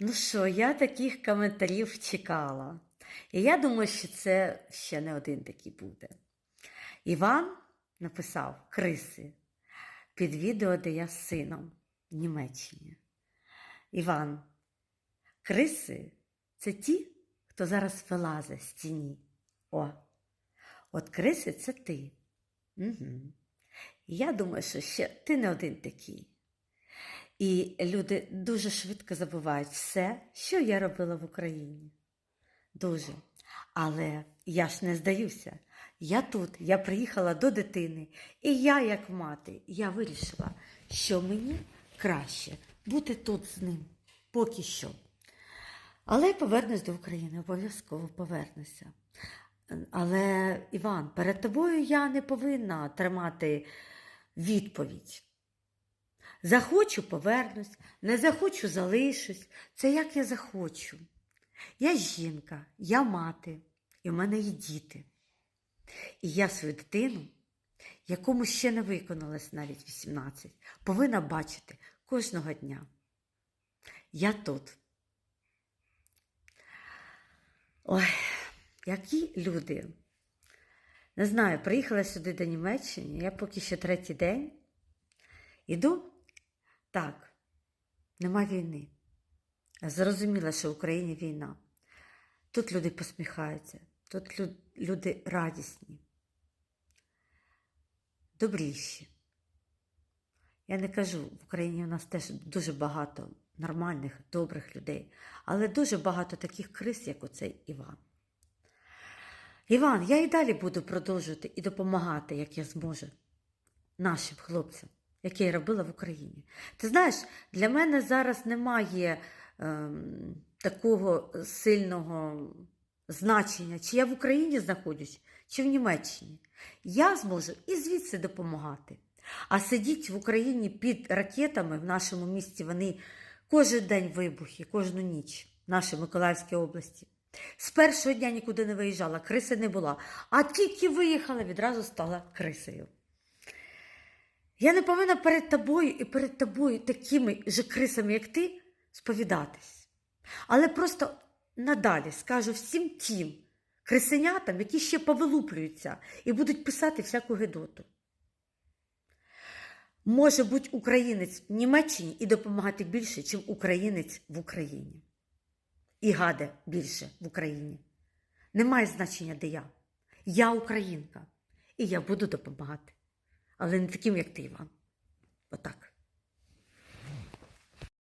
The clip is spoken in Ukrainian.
Ну що, я таких коментарів чекала. І я думаю, що це ще не один такий буде. Іван написав Криси під відео, де я з сином в Німеччині. Іван, криси це ті, хто зараз вилазить з тіні. О, от криси це ти. Угу. Я думаю, що ще ти не один такий. І люди дуже швидко забувають все, що я робила в Україні. Дуже. Але я ж не здаюся. Я тут, я приїхала до дитини, і я, як мати, я вирішила, що мені краще бути тут з ним, поки що. Але я повернусь до України, обов'язково повернуся. Але, Іван, перед тобою я не повинна тримати відповідь. Захочу повернусь, не захочу залишусь. Це як я захочу. Я жінка, я мати, і в мене є діти. І я свою дитину, якому ще не виконалось навіть 18, повинна бачити кожного дня. Я тут. Ой, які люди. Не знаю, приїхала сюди до Німеччини, я поки що третій день. Іду так, нема війни. Я Зрозуміла, що в Україні війна. Тут люди посміхаються, тут люди радісні, добріші. Я не кажу, в Україні у нас теж дуже багато нормальних, добрих людей, але дуже багато таких криз, як оцей Іван. Іван, я і далі буду продовжувати і допомагати, як я зможу, нашим хлопцям, які я робила в Україні. Ти знаєш, для мене зараз немає ем, такого сильного значення, чи я в Україні знаходжусь, чи в Німеччині. Я зможу і звідси допомагати. А сидіть в Україні під ракетами в нашому місті, вони кожен день вибухи, кожну ніч в нашій Миколаївській області. З першого дня нікуди не виїжджала, криси не була. А тільки виїхала, відразу стала крисею. Я не повинна перед тобою і перед тобою такими же крисами, як ти, сповідатись. Але просто надалі скажу всім тим крисенятам, які ще повилуплюються і будуть писати всяку гидоту. Може бути українець в Німеччині і допомагати більше, ніж українець в Україні. І гаде більше в Україні. Немає значення, де я. Я українка. І я буду допомагати. Але не таким, як ти, Іван. Отак.